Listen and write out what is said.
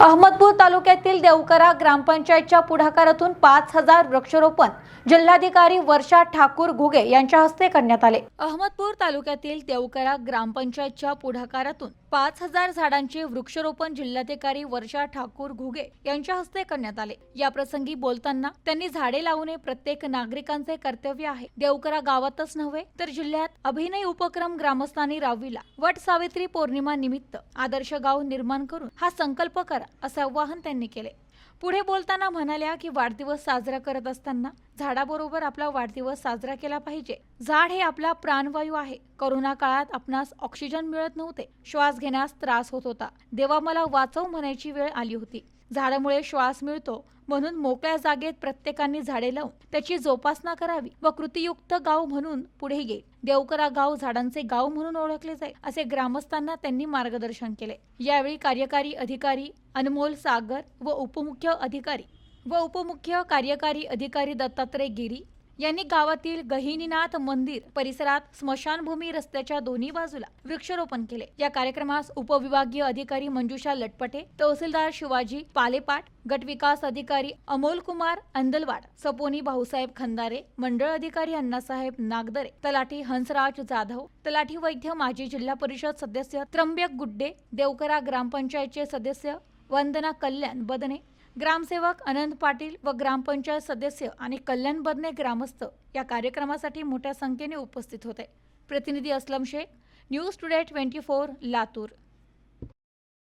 अहमदपूर तालुक्यातील देवकरा ग्रामपंचायतच्या पुढाकारातून पाच हजार वृक्षारोपण जिल्हाधिकारी वर्षा ठाकूर घुगे यांच्या हस्ते करण्यात आले. अहमदपूर तालुक्यातील देवकरा ग्रामपंचायतच्या पुढाकारातून पाच हजार झाडांचे वृक्षरोपण जिल्हाधिकारी वर्षा ठाकूर घुगे यांच्या हस्ते करण्यात आले. या प्रसंगी बोलताना त्यांनी झाडे लावणे प्रत्येक नागरिकांचे कर्तव्य आहे. देवकरा गावातच नव्हे तर जिल्ह्यात अभिनय उपक्रम ग्रामस्थांनी राबविला. वट सावित्री पौर्णिमा निमित्त आदर्श गाव निर्माण करून हा संकल्प करा. असं आवाहन त्यांनी केले. पुढे बोलताना म्हणाल्या की वाढदिवस साजरा करत असताना झाडाबरोबर आपला वाढदिवस साजरा केला पाहिजे. झाड हे आपला प्राणवायू आहे. करोना काळात आपणास ऑक्सिजन मिळत नव्हते. श्वास घेण्यास त्रास होत होता. देवा मला वाचव म्हणायची वेळ आली होती. झाडामुळे श्वास मिळतो. म्हणून मोकळ्या जागेत प्रत्येकाने झाडे लावून त्याची जोपासना करावी व कृतीयुक्त गाव म्हणून पुढे येईल देवकरा गाव झाडांचे गाव म्हणून ओळखले जाईल असे ग्रामस्थांना त्यांनी मार्गदर्शन केले. यावेळी कार्यकारी अधिकारी अनमोल सागर व उपमुख्य अधिकारी व उपमुख्य कार्यकारी अधिकारी दत्तात्रय गिरी यांनी गावातील गहिनीनाथ मंदिर परिसरात स्मशानभूमी रस्त्याच्या दोन्ही बाजूला वृक्षारोपण केले. या कार्यक्रमास उपविभागीय अधिकारी मंजुषा लटपटे तहसीलदार शिवाजी पालेपाट गट विकास अधिकारी अमोल कुमार अंदलवाड सपोनी भाऊसाहेब खंदारे मंडळ अधिकारी अण्णासाहेब नागदरे तलाठी हंसराज जाधव तलाठी वैद्य माजी जिल्हा परिषद सदस्य त्र्यंबक गुड्डे देवकरा ग्रामपंचायतचे सदस्य वंदना कल्याण बदने ग्रामसेवक अनंत पाटील व ग्रामपंचायत सदस्य आणि कल्याण बदने ग्रामस्थ या कार्यक्रमासाठी मोठ्या संख्येने उपस्थित होते. प्रतिनिधी Aslam Shaikh news today twenty four Latur.